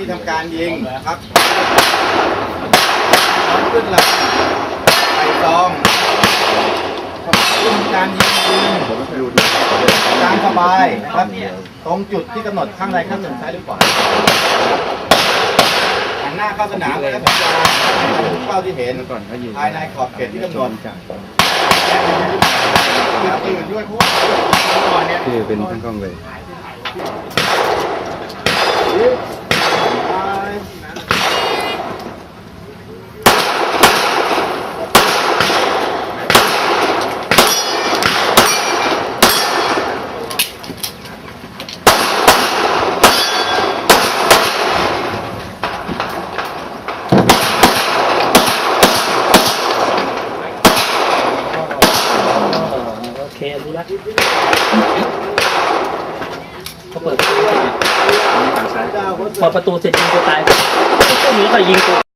ที่ทำการยิงนะครับพร้อมขึ้นหลังใส่ซองขึ้นการยิงปืนตามสบายนะครับตรงจุดที่กำหนดข้างใดข้างหนึ่งซ้ายหรือขวาหันหน้าเข้าสนามและสัญญาณทุกเป้าที่เห็นภายในขอบเขตที่กำหนดตื่นด้วยพราะว่าก่อนเนี่ยที่เป็นทั้งกล้องเลย โอเครู้แล้วเขาเปิดประตูฝั่งซ้ายพอประตูเสร็จยิงตัวตายพวกนี้เขายิงตัว